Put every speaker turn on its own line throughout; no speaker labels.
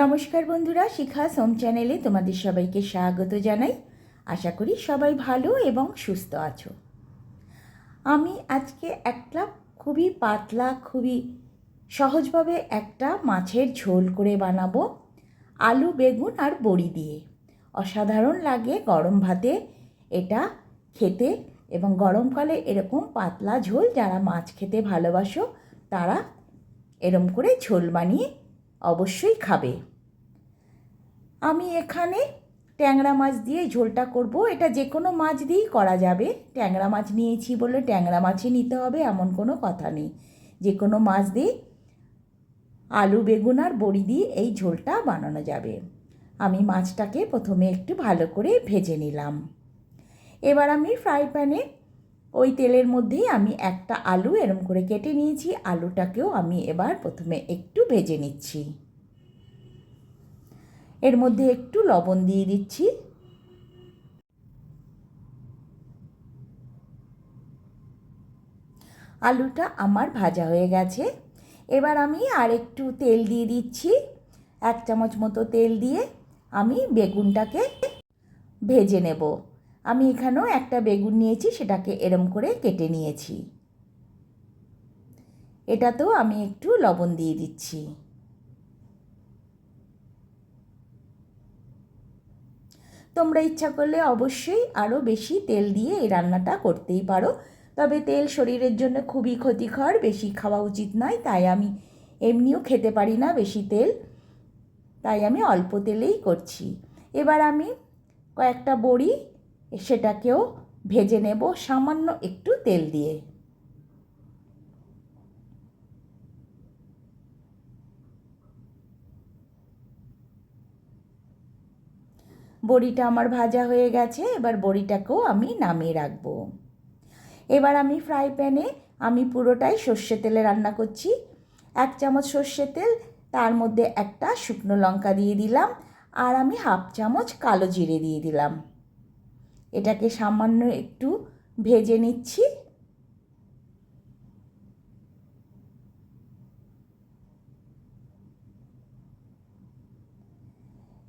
নমস্কার বন্ধুরা, শিখা সোম চ্যানেলে তোমাদের সবাইকে স্বাগত জানাই। আশা করি সবাই ভালো এবং সুস্থ আছো। আমি আজকে একটা খুবই পাতলা, খুবই সহজভাবে একটা মাছের ঝোল করে বানাবো, আলু, বেগুন আর বড়ি দিয়ে। অসাধারণ লাগে গরম ভাতে এটা খেতে এবং গরমকালে এরকম পাতলা ঝোল যারা মাছ খেতে ভালোবাসো, তারা এরম করে ঝোল বানিয়ে অবশ্যই খাবে। আমি এখানে ট্যাংরা মাছ দিয়ে ঝোলটা করব। এটা যে কোনো মাছ দিয়েই করা যাবে। ট্যাংরা মাছ নিয়েছি বলে ট্যাংরা মাছই নিতে হবে, এমন কোনো কথা নেই। যে কোনো মাছ দিয়ে আলু, বেগুন আর বড়ি দিয়ে এই ঝোলটা বানানো যাবে। আমি মাছটাকে প্রথমে একটু ভালো করে ভেজে নিলাম। এবার আমি ফ্রাই প্যানে ওই তেলের মধ্যেই আমি একটা আলু এরম করে কেটে নিয়েছি। আলুটাকেও আমি এবার প্রথমে একটু ভেজে নিচ্ছি। এর মধ্যে একটু লবণ দিয়ে দিচ্ছি। আলুটা আমার ভাজা হয়ে গেছে। এবার আমি আর একটু তেল দিয়ে দিচ্ছি। এক চামচ মতো তেল দিয়ে আমি বেগুনটাকে ভেজে নেব। আমি এখানেও একটা বেগুন নিয়েছি, সেটাকে এরম করে কেটে নিয়েছি। এটাতেও আমি একটু লবণ দিয়ে দিচ্ছি। তোমরা ইচ্ছা করলে অবশ্যই আরও বেশি তেল দিয়ে এই রান্নাটা করতেই পারো। তবে তেল শরীরের জন্য খুবই ক্ষতিকর, বেশি খাওয়া উচিত নয়, তাই আমি এমনিও খেতে পারি না বেশি তেল। তাই আমি অল্প তেলেই করছি। এবার আমি কয়েকটা বড়ি সেটাকেও ভেজে নেব সামান্য একটু তেল দিয়ে। বড়িটা আমার ভাজা হয়ে গেছে, এবার বড়িটাকেও আমি নামিয়ে রাখব। এবার আমি ফ্রাই প্যানে আমি পুরোটাই সর্ষে তেলে রান্না করছি। এক চামচ সর্ষে তেল, তার মধ্যে একটা শুকনো লঙ্কা দিয়ে দিলাম, আর আমি হাফ চামচ কালো জিরে দিয়ে দিলাম। এটাকে সামান্য একটু ভেজে নিচ্ছি।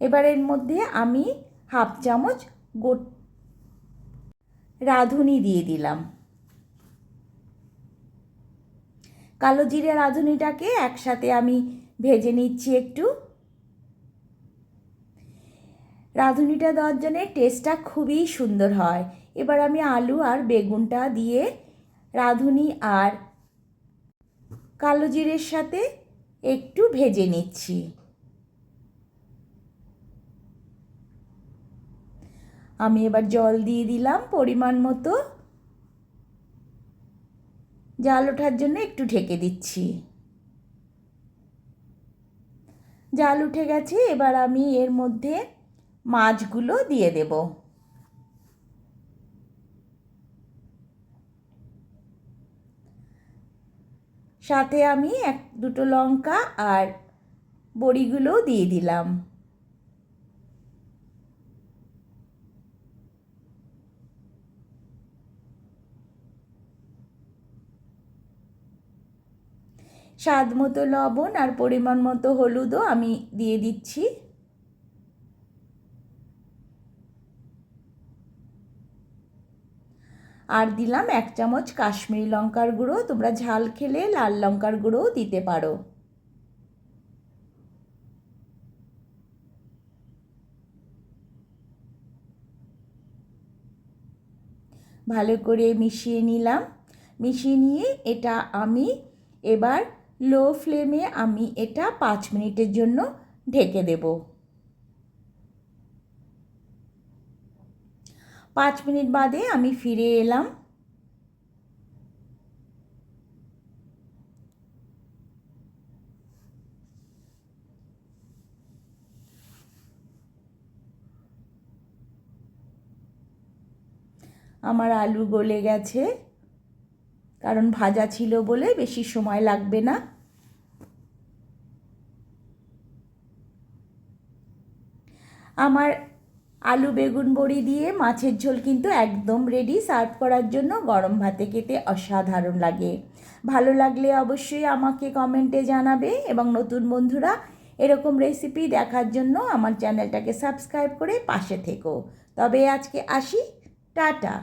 এবার এর মধ্যে আমি হাফ চামচ গোট রাঁধুনি দিয়ে দিলাম। কালো জিরে রাঁধুনিটাকে একসাথে আমি ভেজে নিচ্ছি একটু। রাঁধুনিটা দেওয়ার জন্যে টেস্টটা খুবই সুন্দর হয়। এবার আমি আলু আর বেগুনটা দিয়ে রাঁধুনি আর কালো জিরের সাথে একটু ভেজে নিচ্ছি। আমি এবার জল দিয়ে দিলাম পরিমাণ মতো। জাল ওঠার জন্য একটু ঢেকে দিচ্ছি। জাল উঠে গেছে, এবার আমি এর মধ্যে মাছগুলো দিয়ে দেব। সাথে আমি এক, দুটো লঙ্কা আর বড়িগুলোও দিয়ে দিলাম। স্বাদ মতো লবণ আর পরিমাণ মতো হলুদও আমি দিয়ে দিচ্ছি। আর দিলাম এক চামচ কাশ্মীরি লঙ্কার গুঁড়ো। তোমরা ঝাল খেলে লাল লঙ্কার গুঁড়োও দিতে পারো। ভালো করে মিশিয়ে নিলাম। মিশিয়ে নিয়ে এটা আমি এবার লো ফ্লেমে আমি এটা পাঁচ মিনিটের জন্য ঢেকে দেব। পাঁচ মিনিট বাদে আমি ফিরে এলাম। আমার আলু গলে গেছে, কারণ ভাজা ছিল বলে বেশি সময় লাগবে না। আমার আলু, বেগুন বড়ি দিয়ে মাছের ঝোল কিন্তু একদম রেডি সার্ভ করার জন্য গরম ভাতে খেতে অসাধারণ লাগে। ভালো লাগলে অবশ্যই আমাকে কমেন্টে জানাবে এবং নতুন বন্ধুরা এরকম রেসিপি দেখার জন্য আমার চ্যানেলটাকে সাবস্ক্রাইব করে পাশে থেকো। তবে আজকে আসি, টাটা।